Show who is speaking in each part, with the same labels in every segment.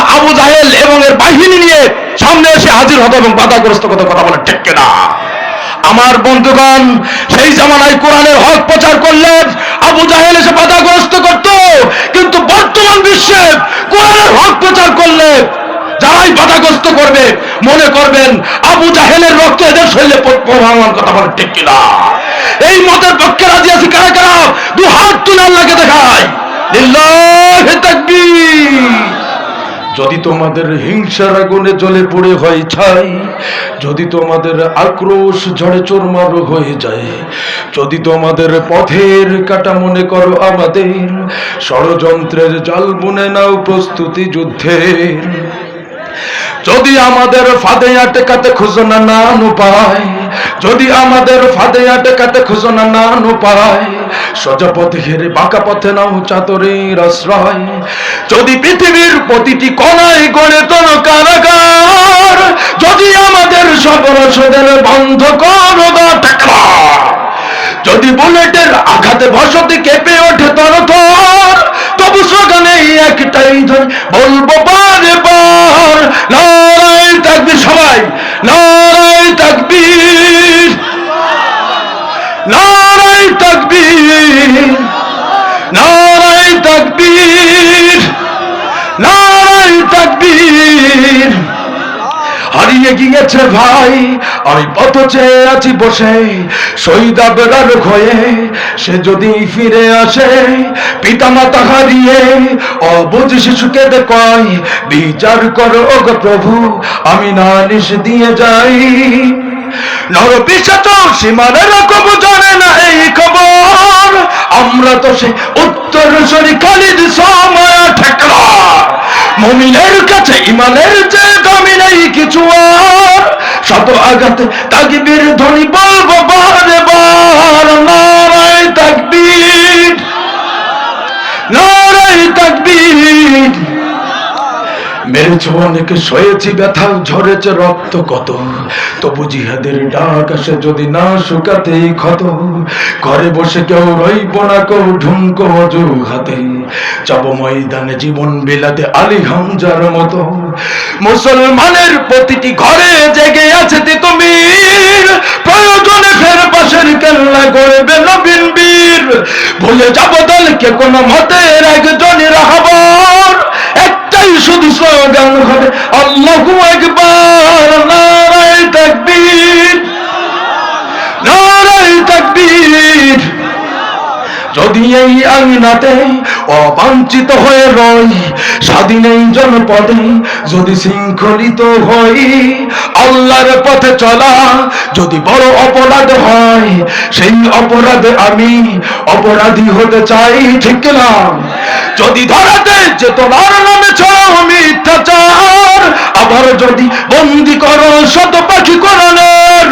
Speaker 1: আবু জাহেল এবং এর বাহিনী নিয়ে সামনে এসে হাজির হতো এবং বাধাগ্রস্ত কথা কথা বলে, ঠিক না আমার বন্ধুগণ, সেই জামানায় কোরআনের হক প্রচার করলে আবু জাহেল এসে বাধাগ্রস্ত করত, কিন্তু বর্তমান বিশ্বে কোরআনের হক প্রচার করলে যারাই বাধাগ্রস্ত করবে, মনে করবেন আবু জাহেলের রক্ত এদের শরীরে প- প্রবাহমান কথা বলে, ঠিক কিনা? এই মতের পক্ষে রাজি আছি কারা কারা? দু হাত তুলে আল্লাহকে দেখায় লিল্লাহি তাকবীর। যদি তোমাদের হিংসার আগুনে জ্বলে পড়ে হয় ছাই, যদি তোমাদের আক্রোশ ঝড়ে চোরমার হয়ে যায়, যদি তোমাদের পথের কাটা মনে করো আমাদের, ষড়যন্ত্রের জাল বুনে নাও প্রস্তুতি যুদ্ধের। যদি আমাদের ফাঁদে আটকাতে খুঁজো না নান উপায় যদি আমাদের ফাঁদে আটকাতে খুঁজো না নান উপায় সোজা পথে হেরে বাঁকা পথে নাও চাতরের আশ্রয়। যদি পৃথিবীর প্রতিটি কণায় গড়ে তোর কারাগার, যদি আমাদের সব রসদের বন্ধ করো যদি বুলেটের আঘাতে বসতি কেঁপে ওঠে তর থর তবু স্লোগানে একটাই ধরে বলব বারে বার, নারায় তাকবীর, সবাই, নারায় তাকবীর নারায় তাকবীর নারায় তাকবীর। হারিয়ে গিয়েছে ভাই, আমি পথ চেয়ে আছি বসে। সৈদা আবেদার হয়ে সে যদি ফিরে আসে পিতা মাতা হারিয়ে, অবুঝ শিশুকে কয় বিচার করো প্রভু, আমি নালিশ দিয়ে যাই। নর পিসাচ সীমানের কবু জানে না এই খবর। আমরা তো সে উত্তর সরি খালিদ সময় ঠেকলা। মমিনের কাছে ইমানের যে দামি নেই কিছু আর। শত আঘাতে তাকবীর ধ্বনি বলব, বারে বার। নারায় তাকবীর। নারায় মেরেছ অনেকে সয়েছি ব্যথা ঝরেছে রক্ত কত তবু জিহাদের ডাক আসে যদি না শুকাতেই ক্ষত ঘরে বসে কেউ রইব না কেউ ঢুমকো হাতে যাব ময়দানে জীবন বিলাতে আলী হামজার মতো। মুসলমানের প্রতিটি ঘরে জেগে আছে তিতুমির। প্রয়োজনে ফের পাশের কেল্লা গড়বে নবীন বীর। ভুলে যাব দলকে কোনো মতের একজনের রাহবার। একটাই শুধু স্লোগান হবে আল্লাহু একবার নারায় তাকবীর। যদি এই আঙিনাতে অবাঞ্ছিত হয়ে রই, স্বাধীন এই জনপদে যদি শৃঙ্খলিত হই, আল্লাহর পথে চলা, যদি বড় অপরাধ হয়, সেই অপরাধে আমি অপরাধী হতে চাই, ঠিক না? যদি ধরাতে যে তোমার নামে ছড়াও মিথ্যাচার, আবার যদি বন্দি করো শত পাখি করণের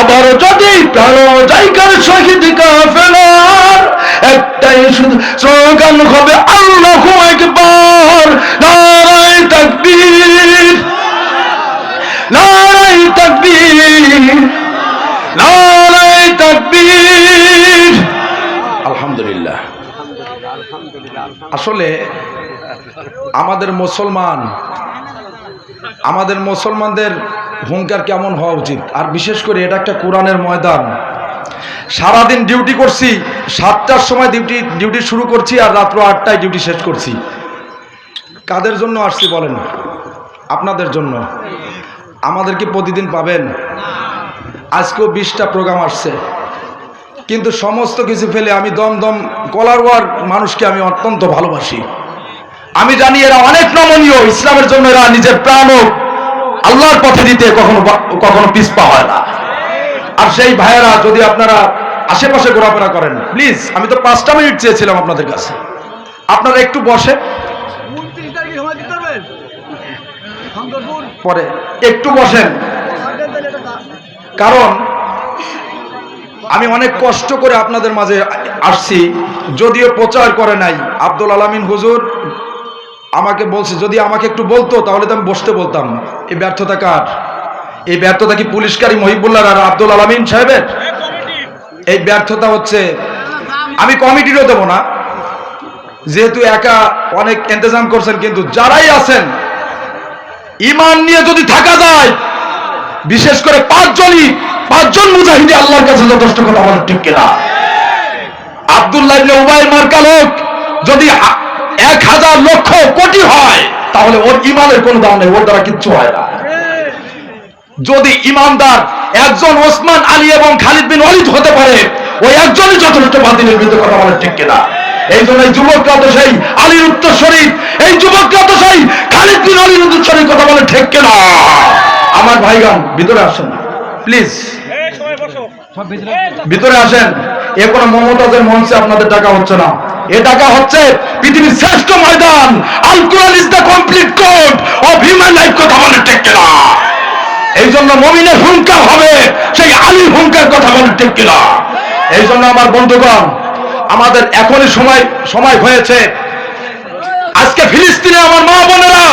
Speaker 1: আবার যদি প্রাণ জায়গার শহীদ কাফেলার একটাই শুধু স্লোগান হবে, আল্লাহ একবার নারায় তাকবীর নারায় তাকবীর নারায় তাকবীর। আলহামদুলিল্লাহ। আসলে আমাদের মুসলমান, আমাদের মুসলমানদের হুঙ্কার কেমন হওয়া উচিত? আর বিশেষ করে এটা একটা কোরআনের ময়দান। সারাদিন ডিউটি করছি, সাতটার সময় ডিউটি ডিউটি শুরু করছি আর রাত্র আটটায় ডিউটি শেষ করছি। কাদের জন্য আসছি বলেন? আপনাদের জন্য। আমাদের কি প্রতিদিন পাবেন। আজকেও বিশটা প্রোগ্রাম আসছে। কিন্তু সমস্ত কিছু ফেলে আমি দম দম কলার ওয়ার মানুষকে আমি অত্যন্ত ভালোবাসি। আমি জানি এরা অনেক নমনীয়। ইসলামের জন্য এরা নিজের প্রাণ আল্লাহর পথে দিতে কখনো কখনো পিছপা হয় না। আর সেই ভাইয়েরা যদি আপনারা আশেপাশে ঘোরাফেরা করেন প্লিজ আমি তো পাঁচটা মিনিট চেয়েছিলাম আপনাদের কাছে। আপনারা একটু বসে। পরে একটু বসেন। কারণ আমি অনেক কষ্ট করে আপনাদের মাঝে আসছি যদিও প্রচার করে নাই। আব্দুল আলামিন হুজুর আমাকে বলছে যদি আমাকে একটু বলতো তাহলে তো আমি বসতে বলতাম। এই ব্যর্থতা কার? এই ব্যর্থতা কি পুলিশকারী মহিবুল্লাহ আর আব্দুল আলামিন সাহেবের? এই ব্যর্থতা হচ্ছে আমি কমিটিরও দেবো না। যেহেতু একা অনেক ইন্তজাম করছেন কিন্তু যারাই আছেন ইমান নিয়ে যদি থাকা যায় বিশেষ করে পাঁচজনই পাঁচজন মুজাহিদি আল্লাহর কাছে যথেষ্ট কথা বলে ঠিক কিনা? আব্দুল্লাহ উবাইর মার্কা লোক যদি এক হাজার লক্ষ কোটি হয় তাহলে ওর ইমানের কোনো দাম নেই ওর দ্বারা কিচ্ছু হয় না। যদি ইমানদার একজন ওসমান আলী এবং খালিদ বিন ওয়ালিদ হতে পারে, ওই একজনই যথেষ্ট বাতিলের বিরুদ্ধে কথা বলে ঠিক কিনা? এই জন্য এই যুবকরা তো সেই আলীর উত্তর শরীফ, এই যুবকরা তো সেই খালিদ বিন আলীর উত্তর শরীফ কথা বলে ঠিক কিনা? আমার ভাইগান ভিতরে আসেন প্লিজ। ভিতরে আসেন। এ কোনো মমতাজের মঞ্চে আপনাদের টাকা হচ্ছে না। এ টাকা হচ্ছে পৃথিবীর শ্রেষ্ঠ ময়দান, Al Quran is the complete code of human life কথা বলে ঠিক কিনা? এই জন্য মমিনের হুঙ্কার হবে, সেই আলীর হুঙ্কার কথা বলে ঠিক কিনা? এই জন্য আমার বন্ধুগণ, আমাদের এখনই সময় সময় হয়েছে। আজকে ফিলিস্তিনে আমার মা বোনেরা,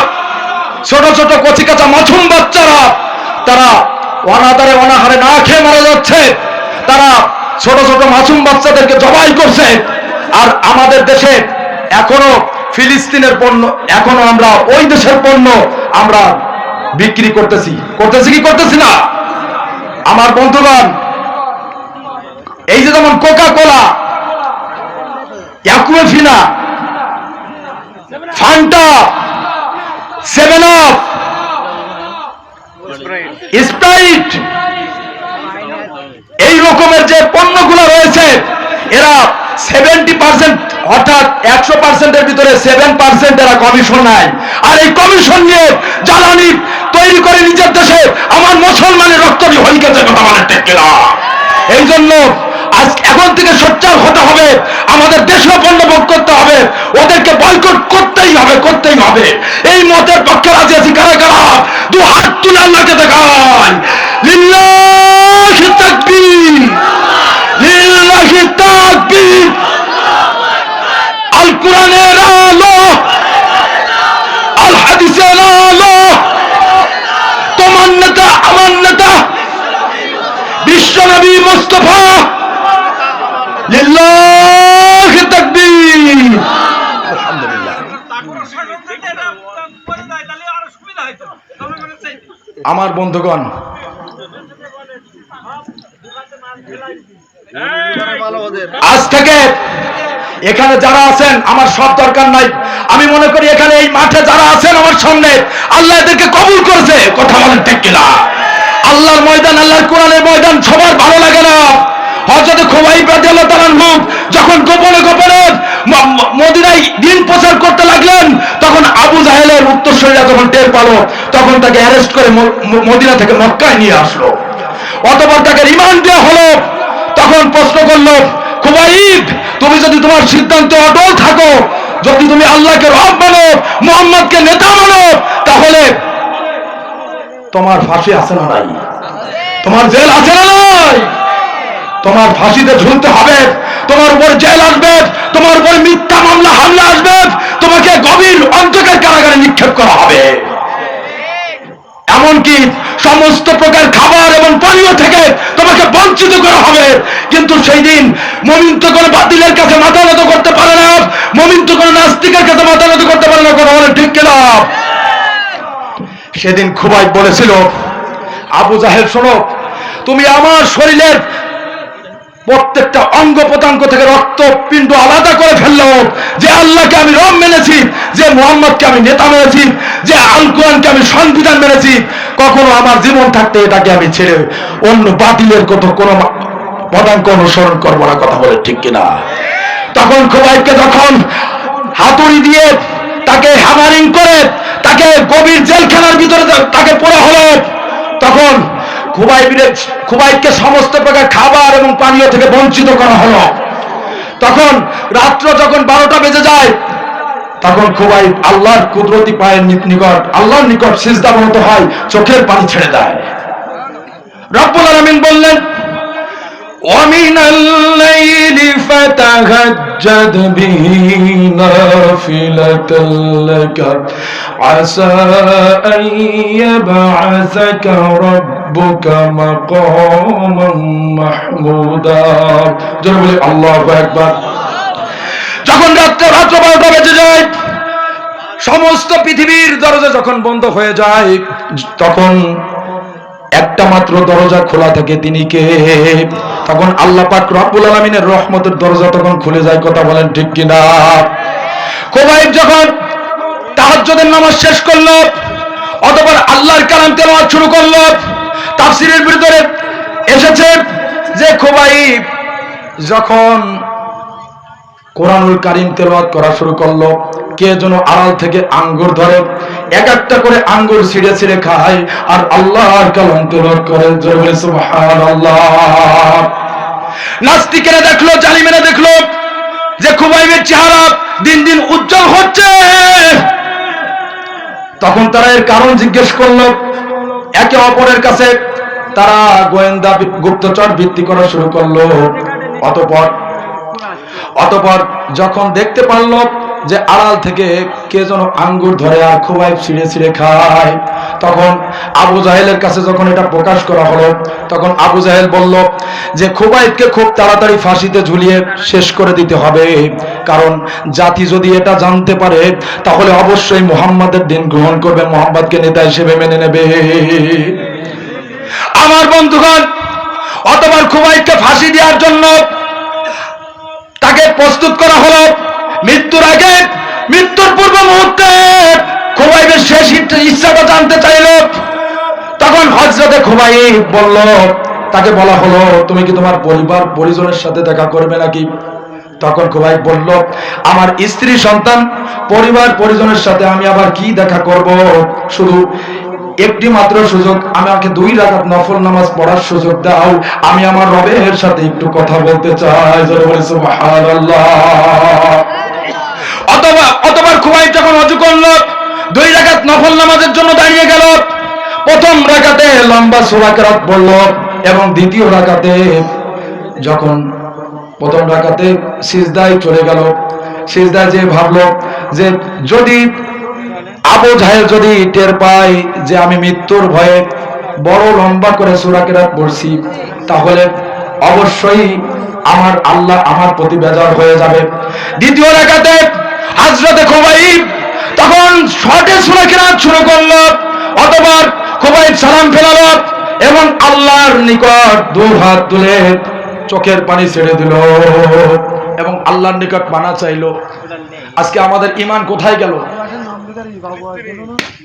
Speaker 1: ছোট ছোট কচি কাঁচা মাছুম বাচ্চারা, তারা অনাদারে অনাহারে না খেয়ে মারা যাচ্ছে, তারা ছোট ছোট মাছুম বাচ্চাদেরকে জবাই করছে, আর আমাদের দেশে এখনও ফিলিস্তিনের পণ্য, এখনও আমরা ওই দেশের পণ্য আমরা বিক্রি করতেছি। করতেছি কি করতেছি না? আমার বন্ধুগণ, এই যে যেমন Coca Cola Aquafina Fanta seven up Sprite এই রকমের যে পণ্যগুলো রয়েছে, এরা সেভেন্টি পার্সেন্ট অর্থাৎ একশো পার্সেন্টের ভিতরে সেভেন পার্সেন্ট এরা কমিশন নেয়। আর এই কমিশন নিয়ে জ্বালানি তৈরি করে নিজের দেশে, আমার মুসলমানের রক্ত হইকে কথা বলে টেকেলা এই জন্য আজ এখন থেকে সোচ্চার হতে হবে, আমাদের দেশীয় পণ্য ভোগ করতে হবে, ওদেরকে বয়কট করতেই হবে করতেই হবে। এই মতের পক্ষে রাজি আছি কারা কারা? দু হাত তুলে আল্লাহকে তাকবীর। আল কোরআনের আলো আল। হাদিসের আলো। নেতা আমার নেতা বিশ্বনবী মুস্তফা লিল্লাহি তাকবীর। আলহামদুলিল্লাহ। আমার বন্ধুগণ আজ থেকে এখানে যারা আছেন, আমার সব দরকার নাই। আমি মনে করি এখানে এই মাঠে যারা আছেন, আমার সামনে আল্লাহ এদেরকে কবুল করেছে। কথা বলেন ঠিক কিনা? আল্লাহর ময়দান, আল্লাহর কোরআনের ময়দান সবার ভালো লাগে না। হজরত খোবাই রাদিয়াল্লাহু তাআলার লোক যখন গোপনে গোপনে মদিনায় দিন প্রচার করতে লাগলেন, তখন আবু জাহেলের উত্তরসূরিরা যখন টের পালো, তখন তাকে অ্যারেস্ট করে মদিনা থেকে মক্কায় নিয়ে আসলো। অতঃপর তাকে রিমান্ড দেওয়া হলো। তখন প্রশ্ন করল, খুবাইব তুমি যদি তোমার সিদ্ধান্তে অটল থাকো, যদি তুমি আল্লাহকে রব মানো, মোহাম্মদকে নেতা মানো, তাহলে তোমার ফাঁসি আছে না নাই? তোমার জেল আছে না নাই? তোমার ফাঁসিতে ঝুলতে হবে, তোমার উপর জেল আসবে, তোমার উপর মিথ্যা মামলা, হামলা আসবে, তোমাকে গভীর অন্তকের কারাগারে নিক্ষেপ করা হবে। এমনকি সমস্ত প্রকার খাবার এবং পানীয় থেকে তোমাকে বঞ্চিত করা হবে। কিন্তু সেই দিন মমিন তো কোনো বাতিলের কাছে মাথা নত করতে পারে না। মমিন তো কোনো নাস্তিকের কাছে মাথা নত করতে পারে না। বলে ঠিক কিনা? সেদিন খুবাই বলেছিল, আবু জাহেল, শোনো, তুমি আমার শরীরের প্রত্যেকটা অঙ্গ প্রত্যঙ্গ থেকে রক্ত পিণ্ড আলাদা করে ফেলল। যে আল্লাহকে আমি রব মেনেছি, যে মোহাম্মদকে আমি নেতা মেনেছি যে আল কোরআনকে আমি সংবিধান মেনেছি, কখনো আমার জীবন থাকতে এটাকে আমি ছেড়ে অন্য বাতিলের কত কোনো পদাঙ্ক অনুসরণ করব না, কথা বলে ঠিক কিনা? তখন খোবাইবকে যখন হাতুড়ি দিয়ে তাকে হ্যামারিং করে, তাকে গভীর জেলখানার ভিতরে তাকে পড়া হলো, তখন খুবাইবিরে খুবাইবকে সমস্ত প্রকার খাবার এবং পানীয় থেকে বঞ্চিত করা হলো। তখন রাত্র যখন বারোটা বেজে যায় তখন খুবাই আল্লাহর কুদরতি পায়ের নি- নিকট আল্লাহর নিকট সিজদাবনত হয় চোখের পানি ছেড়ে দেয় রব্বুল আলামিন বললেন ومن الليل فتهجد به نافلة لك عسى أن يبعثك ربك مقاما محمودا جنب الله أكبر যখন রাত্রে রাত্র বারোটা বেজে যায়, সমস্ত পৃথিবীর দরজা যখন বন্ধ হয়ে যায়, তখন একটা মাত্র দরজা খোলা থাকে তিনি কে? তখন আল্লাহ পাক রব্বুল আলামিনের রহমতের দরজা তখন খুলে যায়, কথা বলেন ঠিক কিনা? কোবাইব যখন তাহাজ্জুদের নামাজ শেষ করল, অতঃপর আল্লাহর কালাম তেলাওয়াত শুরু করল, তাফসীরের ভিতরে এসেছে যে কোবাইব যখন কোরআনুল কারিম তেলাওয়াত করা শুরু করল। কে যেন আড়াল থেকে আঙ্গুর ধরে, এক একটা করে আঙ্গুর ছিঁড়ে ছিঁড়ে খায়, আর আল্লাহর কালাম তেলাওয়াত করে। নাস্তিকেরা দেখল, জালিমেরা দেখল যে খুবাইবের চেহারা দিন দিন উজ্জ্বল হচ্ছে। তখন তারা এর কারণ জিজ্ঞেস করল। একে অপরের কাছে তারা গোয়েন্দা গুপ্তচর ভিত্তি করা শুরু করল। অতপর অতপর যখন দেখতে পারল যে আড়াল থেকে কে যেন আঙ্গুর ধরে আর খুবাই ছিঁড়ে ছিঁড়ে খায়, তখন আবু জাহেলের কাছে যখন এটা প্রকাশ করা হলো, তখন আবু জাহেল বলল যে খুবাইবকে খুব তাড়াতাড়ি ফাঁসিতে ঝুলিয়ে শেষ করে দিতে হবে, কারণ জাতি যদি এটা জানতে পারে, তাহলে অবশ্যই মোহাম্মদের দিন গ্রহণ করবে, মোহাম্মদকে নেতা হিসেবে মেনে নেবে। আমার বন্ধুগণ অতবার খুবাইবকে ফাঁসি দেওয়ার জন্য তাকে প্রস্তুত করা হলো। মৃত্যুর আগে, মৃত্যুর পূর্ব মুহূর্তে খুবাইবের শেষ ইচ্ছাটা জানতে চাইল। তখন হজরতে খুবাইব বলল, তাকে বলা হলো, তুমি কি তোমার পরিবার, পরিজনের সাথে দেখা করবে নাকি? তখন খুবাইব বলল, আমার স্ত্রী সন্তান, পরিবার, পরিজনের সাথে আমি আবার কি দেখা করব? শুধু একটি মাত্র সুযোগ, আমাকে দুই রাকাত নফল নামাজ পড়ার সুযোগ দাও। আমি আমার রবের সাথে একটু কথা বলতে চাই। অথবা খুবাইব যখন অজু করল, দুই রাকাত নফল নামাজের জন্য দাঁড়িয়ে গেল। প্রথম রাকাতে লম্বা সুরাকাত পড়ল এবং দ্বিতীয় রাকাতে যখন প্রথম রাকাতে সিজদায় চলে গেল, সিজদায় যে ভাবলো যে যদি আবু জাহেল যদি টের পায় যে আমি মৃত্যুর ভয়ে বড় লম্বা করে সুরাকেরাত পড়ছি, তাহলে অবশ্যই আমার আল্লাহ আমার প্রতি বেজার হয়ে যাবে। দ্বিতীয় রেখাতে হাজরতে খোবাইব তখন শর্টে সুরাকেরাত শুরু করল অতবার খোবাইব সালাম ফেলালো এবং আল্লাহর নিকট দু হাত তুলে চোখের পানি ছেড়ে দিল এবং আল্লাহর নিকট মানা চাইলো, আজকে আমাদের ইমান কোথায় গেল?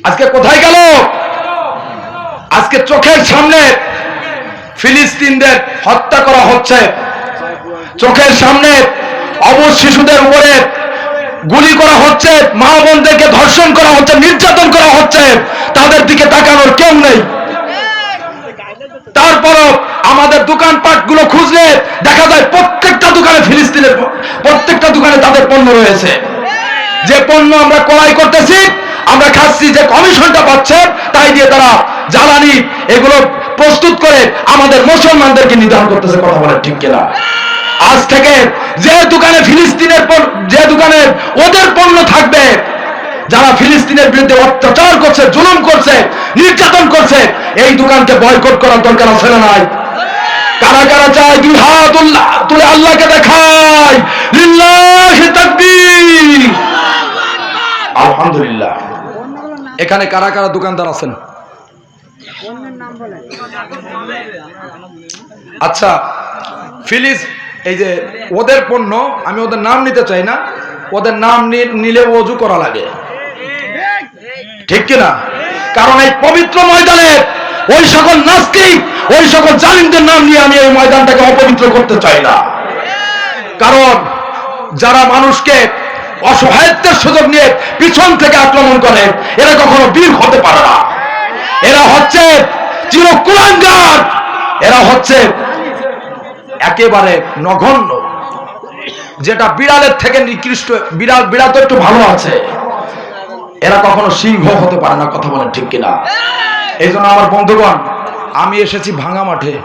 Speaker 1: আজকে কোথায় গেল? আজকে চোখের সামনে ফিলিস্তিনদের হত্যা করা হচ্ছে। চোখের সামনে অবশ শিশুদের উপরে গুলি করা হচ্ছে মা বোনদেরকে ধর্ষণ করা হচ্ছে নির্যাতন করা হচ্ছে। তাদের দিকে তাকানোর কেউ নেই। তারপরও আমাদের দোকানপাটগুলো খুঁজলে দেখা যায় প্রত্যেকটা দোকানে ফিলিস্তিনের প্রত্যেকটা দোকানে তাদের পণ্য রয়েছে। যে পণ্য আমরা ক্রয় করতেছি, আমরা খাচ্ছি, যে কমিশনটা পাচ্ছে, তাই দিয়ে তারা জ্বালানি এগুলো প্রস্তুত করে আমাদের মুসলমানদেরকে নির্ধারণ করতেছে, কথা বলে ঠিক কিনা? আজ থেকে যে দোকানে ফিলিস্তিনের যে দোকানে ওদের পণ্য থাকবে, যারা ফিলিস্তিনের বিরুদ্ধে অত্যাচার করছে, জুলুম করছে, নির্যাতন করছে, এই দোকানকে বয়কট করার দরকার আছে না নাই? কারা কারা চায় দুই হাত তুলে আল্লাহকে দেখায়? আলহামদুলিল্লাহ। এখানে কারা কারা দোকানদার আছেন? আচ্ছা ফিলিস, এই যে ওদের পণ্য, আমি ওদের নাম নিতে চাই না। ওদের নাম নিলে অজু করা লাগে। ঠিক কিনা? কারণ এই পবিত্র ময়দানে ওই সকল নাস্তিক, ওই সকল জালিমদের নাম নিয়ে আমি এই ময়দানটাকে অপবিত্র করতে চাই না। কারণ যারা মানুষকে অসহায়ত্বের সুযোগ নিয়ে পিছন থেকে আক্রমণ করে, এরা কখনো বীর হতে পারে না। এরা হচ্ছে চিরকুলাঙ্গার। এরা হচ্ছে একেবারে নগণ্য। যেটা বিড়ালের থেকে নিকৃষ্ট, বিড়াল বিড়াল তো একটু ভালো আছে। এরা কখনো সিংহ হতে পারে না, কথা বলেন ঠিক কিনা? এই জন্য আমার বন্ধুগণ, আমি এসেছি ভাঙা মাঠে।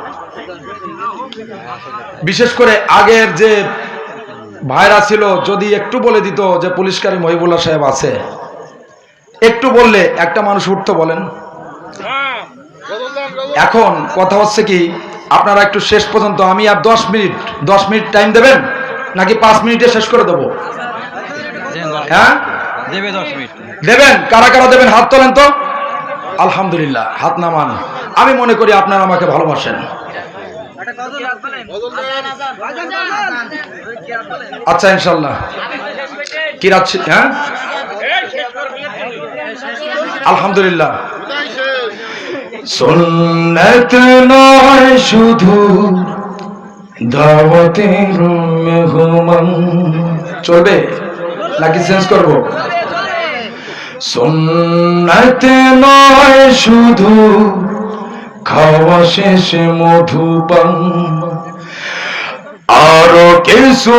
Speaker 1: বিশেষ করে আগের যে ভাইরা ছিল যদি একটু বলে দিত যে পুলিশকারী মহিবুল্লাহ সাহেব আছে একটু বললে একটা মানুষ উঠতো বলেন। এখন কথা হচ্ছে কি আপনারা একটু শেষ পর্যন্ত আমি আর দশ মিনিট দশ মিনিট টাইম দেবেন? নাকি পাঁচ মিনিটে শেষ করে দেবো? হ্যাঁ? দেবেন? কারা কারা দেবেন? হাত তোলেন তো? আলহামদুলিল্লাহ হাত নামান। আমি মনে করি আপনারা আমাকে ভালোবাসেন। আচ্ছা ইনশাল্লাহ। কি রাখছি হ্যাঁ? আলহামদুলিল্লাহ। সুন্নত নয় শুধু দাওয়াতের মেহমান। চলবে? নাকি চেঞ্জ করব? সুন্নত নয় শুধু খাওয়া শেষে মধুপান আরও কিছু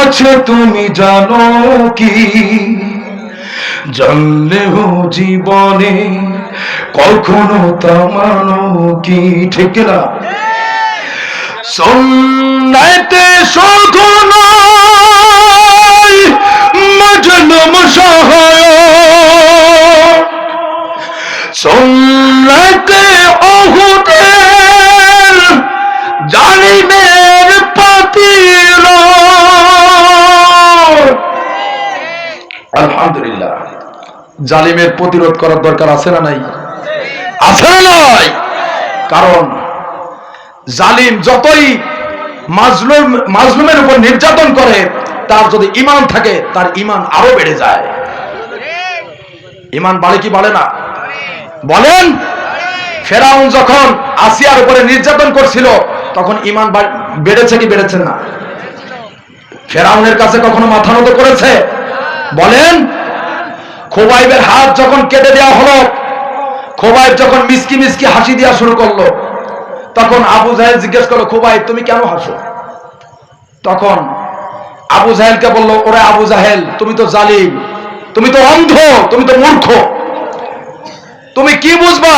Speaker 1: আছে, তুমি জানো কি? জানলেও জীবনে কখনো তামানো কি? ঠিক না শুধু নয় জালিমের আলহামদুলিল্লাহ। জালিমের প্রতিরোধ করার দরকার আছে না নাই? আছে না নাই। কারণ জালিম যতই মাজলুম মাজলুমের উপর নির্যাতন করে তার যদি ইমান থাকে, তার ইমান আরও বেড়ে যায়। ইমান বাড়ে কি বাড়ে না? বলেন, ফেরাউন যখন আসিয়ার উপরে নির্যাতন করছিল, তখন ইমান বেড়েছে কি বেড়েছে না? ফেরাউনের কাছে কখনো মাথা নত করেছে? বলেন, খোবাইবের হাত যখন কেটে দেওয়া হলো, খোবাইব যখন মিসকি মিসকি হাসি দেওয়া শুরু করল, তখন আবু জাহেল জিজ্ঞেস করল, খোবাইব, তুমি কেন হাসো? তখন আবু জাহেলকে বলল, ওরে আবু জাহেল, তুমি তো জালিম, তুমি তো অন্ধ, তুমি তো মূর্খ। তুমি কি বুঝবা?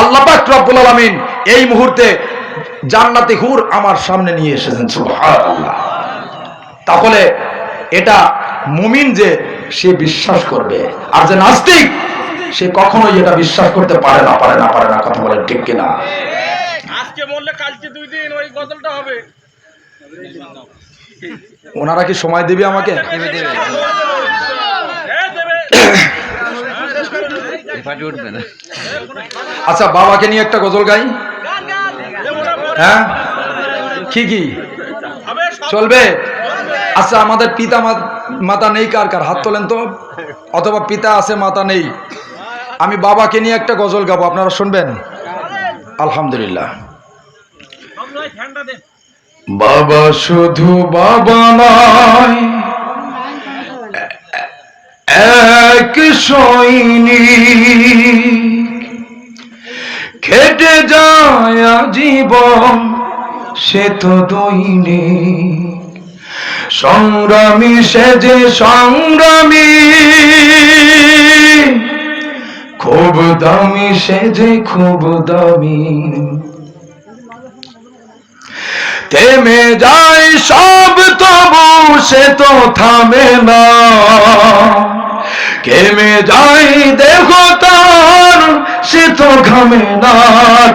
Speaker 1: আল্লাহ পাক রব্বুল আলামিন এই মুহূর্তে জান্নাতি হুর আমার সামনে নিয়ে এসেছেন তাহলে এটা মুমিন যে, সে বিশ্বাস করবে। আর যে নাস্তিক, সে কখনোই এটা বিশ্বাস করতে পারে না পারে না পারে না, কথা বলে ঠিক কিনা?
Speaker 2: আজকে মরলে কালকে দুই দিন ওই গজলটা হবে।
Speaker 1: ওনারা কি সময় দেবে আমাকে? আচ্ছা বাবাকে নিয়ে একটা গজল গাই। হ্যাঁ? কি কি? চলবে? আচ্ছা আমাদের পিতা মাতা নেই কার কার? হাত তোলেন তো। অথবা পিতা আছে, মাতা নেই। আমি বাবাকে নিয়ে একটা গজল গাবো, আপনারা শুনবেন? আলহামদুলিল্লাহ। বাবা শুধু বাবা নয় এক সৈনিক। খেটে যায় জীবন সে তো দৈনিক। সংগ্রামী, সে যে সংগ্রামী। খুব দামি, সে যে খুব দামি। থেমে যায় সব, তবু সে তো থামে না। কেমে যায়, দেখো তার, সে তো ঘামে না।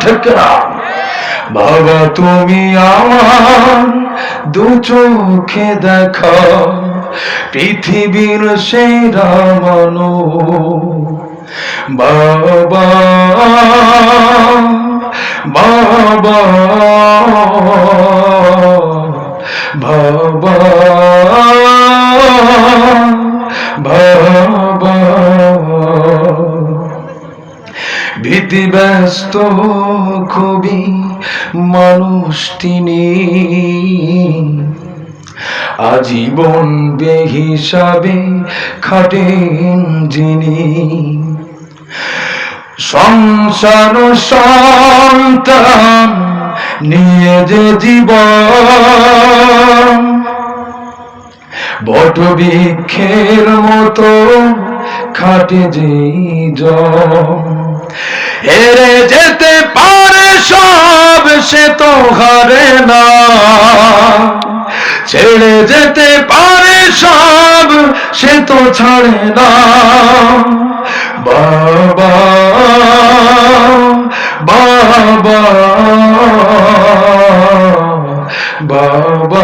Speaker 1: ঠেকরা বাবা, তুমি আমার দু চোখে দেখা, পৃথিবীর সেরা মানো বাবা বাবা বাবা বাবা। ভীতি ব্যস্ত খুবই মানুষ তিনি। আজীবন বেহিসাবে খাটেন যিনি। সংসার সন্তান নিয়ে যে জীবন। বট বৃক্ষের মতো খাটে যে হেরে যেতে পারে সব, সে তো হারে না। ছেড়ে যেতে পারে সব, সে তো ছাড়ে না। বাবা বাবা বাবা বাবা।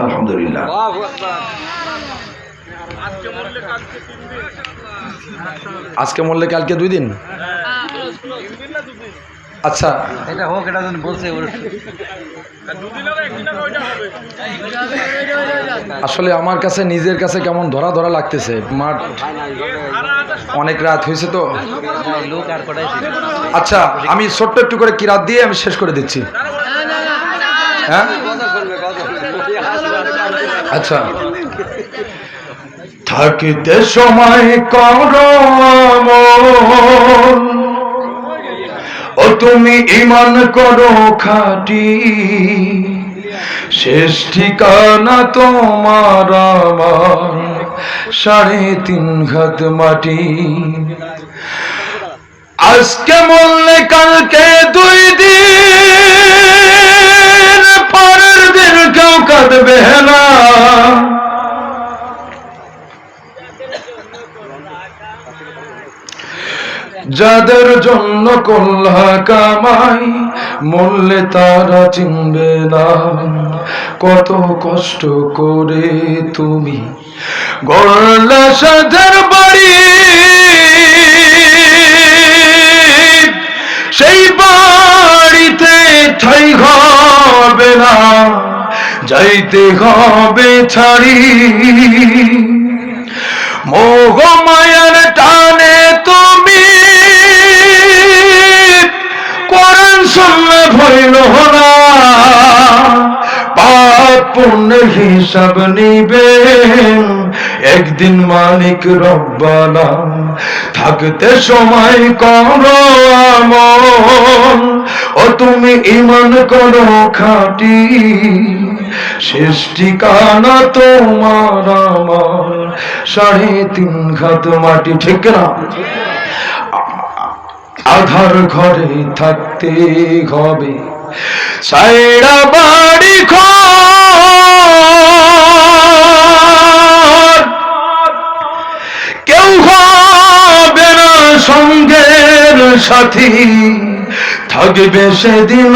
Speaker 1: আলহামদুলিল্লাহ। আজকে মরলে কালকে দুই দিন? আচ্ছা।
Speaker 2: এটা হোক এটা যেন বলছে
Speaker 1: আসলে আমার কাছে নিজের কাছে কেমন ধরা ধরা লাগতেছে। মাঠ অনেক রাত হয়েছে তো। আচ্ছা আমি ছোট্ট একটু করে কিরাত দিয়ে আমি শেষ করে দিচ্ছি। হ্যাঁ? আচ্ছা। থাকিতে সময় করো তুমি ইমান করো খাটি। শেষ ঠিকানা তোমার আমার। সাড়ে তিন ঘাত মাটি। আজকে বললে কালকে দুই দিন, পরের দিন কেউ কাঁদবে না। যাদের জন্য কল্লা কামাই মূল্যে তারা চিনবে না। কত কষ্ট করে তুমি গড়লা সাধের বাড়ি। সেই বাড়িতে ঠাই হবে না, যাইতে হবে ছাড়ি। মোহ মায়ার টানে তুমি শুনলে ভইল না পাপ হিসাব একদিন মালিক রব্বানা, থাকতে সময় করো ও তুমি ইমান করো খাটি, শেষ ঠিকানা তোমার আমার। সাড়ে তিন ঘাত মাটি, ঠিক না? আধার ঘরে থাকতে হবে। সাইরা বাড়ি ঘর। কেউ হবে না সঙ্গের সাথী। থাকবে সেদিন।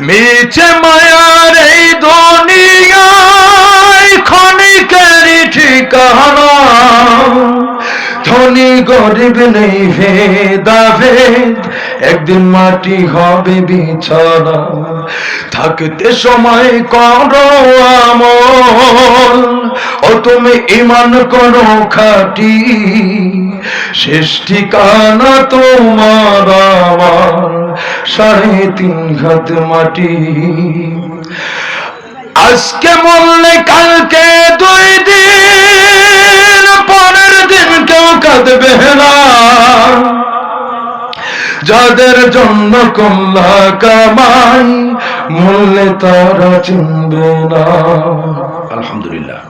Speaker 1: মিছে মায়ার এই ক্ষণিকের ঠিকানা ধনী গরিব নেই ভেদাভেদ, একদিন মাটি হবে বিছানা। থাকতে সময় করো আমল, ও তুমি ইমান করো খাটি। শেষ ঠিকানা তোমার আমার, সাড়ে তিন ঘাত মাটি। আজকে মরলে কালকে দুই দিন, পরের দিন কেউ কাঁদবে না। যাদের জন্য কল্লা কামাই মরলে তারা চিনবে না। আলহামদুলিল্লাহ।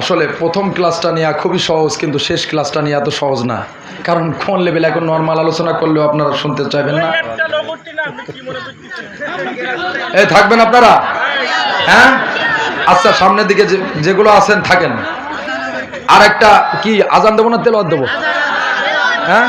Speaker 1: আসলে প্রথম ক্লাসটা নেওয়া খুবই সহজ, কিন্তু শেষ ক্লাসটা নেওয়া এত সহজ না। কারণ কোন লেভেল এখন নর্মাল আলোচনা করলেও আপনারা শুনতে চাইবেন না। এই থাকবেন আপনারা? হ্যাঁ? আচ্ছা সামনের দিকে যেগুলো আছেন থাকেন। আর একটা কি, আজান দেবো না তেল দেবো? হ্যাঁ?